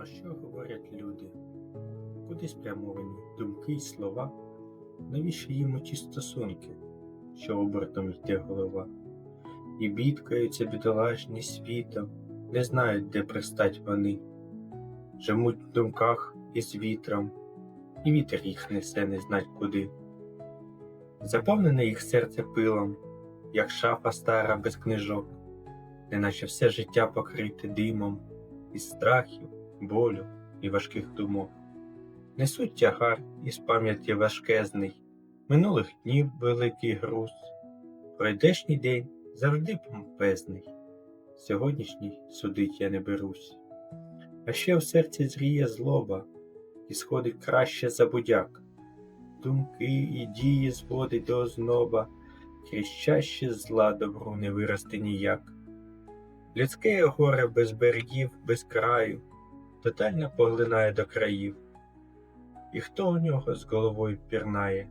Про що говорять люди? Куди спрямовані думки й слова? Навіщо їм оті стосунки, що обертом йде голова? І бідкаються бідолашні світом, не знають, де пристать вони, Живуть в думках із вітром, і вітер їх несе не знать куди. Заповнене їх серце пилом, як шафа стара без книжок, неначе все життя покрите димом із страхів, болю і важких думок. Несуть тягар із пам'яті важкезний, минулих днів великий груз, пройдешній день завжди помпезний, сьогоднішній судить я не берусь. А ще в серці зріє злоба, і сходить краще за будяк, думки і дії зводить до озноба, крізь чаще зла добру не вирости ніяк. Людське горе без берегів, без краю, тотально поглинає до країв. І хто у нього з головою пірнає,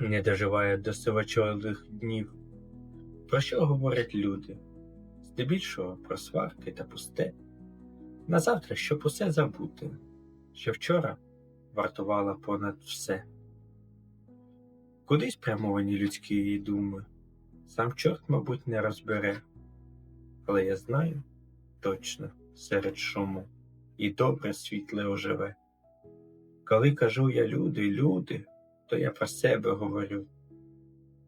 не доживає до сивочолих днів. Про що говорять люди? Здебільшого про сварки та пусте. На завтра, щоб усе забути, що вчора вартувала понад все. Куди спрямовані людські думи, сам чорт, мабуть, не розбере, але я знаю точно серед шуму і добре світле оживе. Коли кажу я люди, люди, то я про себе говорю,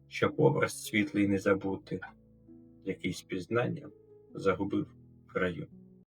щоб образ світлий не забути, який з пізнанням загубив в раю.